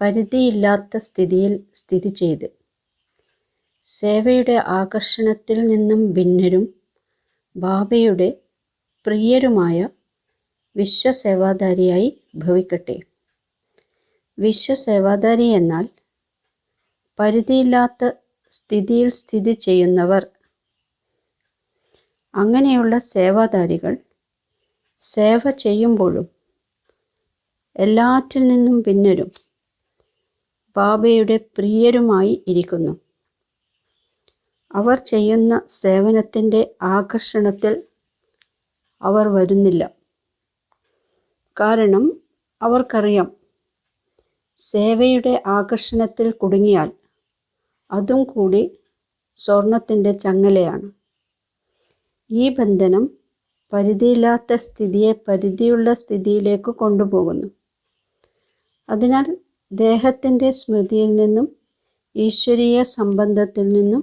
പരിധിയില്ലാത്ത സ്ഥിതിയിൽ സ്ഥിതി ചെയ്ത്. സേവയുടെ ആകർഷണത്തിൽ നിന്നും ഭിന്നരും ബാബയുടെ പ്രിയരുമായ വിശ്വസേവാധാരിയായി ഭവിക്കട്ടെ. വിശ്വസേവാധാരി എന്നാൽ പരിധിയില്ലാത്ത സ്ഥിതിയിൽ സ്ഥിതി ചെയ്യുന്നവർ. അങ്ങനെയുള്ള സേവാധാരികൾ സേവ ചെയ്യുമ്പോഴും എല്ലാറ്റിൽ നിന്നും ഭിന്നരും ബാബയുടെ പ്രിയരുമായി ഇരിക്കുന്നു. അവർ ചെയ്യുന്ന സേവനത്തിന്റെ ആകർഷണത്തിൽ അവർ വരുന്നില്ല. കാരണം അവർക്കറിയാം സേവയുടെ ആകർഷണത്തിൽ കുടുങ്ങിയാൽ അതും കൂടി സ്വർണത്തിന്റെ ചങ്ങലയാണ്. ഈ ബന്ധനം പരിധിയില്ലാത്ത സ്ഥിതിയെ പരിധിയുള്ള സ്ഥിതിയിലേക്ക് കൊണ്ടുപോകുന്നു. അതിനാൽ ദേഹത്തിന്റെ സ്മൃതിയിൽ നിന്നും ഈശ്വരീയ സംബന്ധത്തിൽ നിന്നും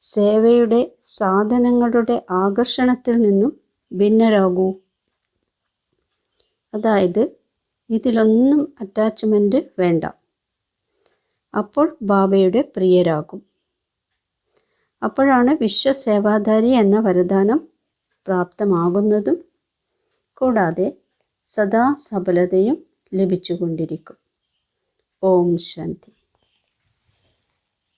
സേവയുടെ സാധനങ്ങളുടെ ആകർഷണത്തിൽ നിന്നും ഭിന്നരാകൂ. അതായത് ഇതിലൊന്നും അറ്റാച്ച്മെന്റ് വേണ്ട. അപ്പോൾ ബാബയുടെ പ്രിയരാകും. അപ്പോഴാണ് വിശ്വസേവാധാരി എന്ന വരദാനം പ്രാപ്തമാകുന്നതും കൂടാതെ സദാ സഫലതയും ലഭിച്ചുകൊണ്ടിരിക്കും. ఓం శాంతి.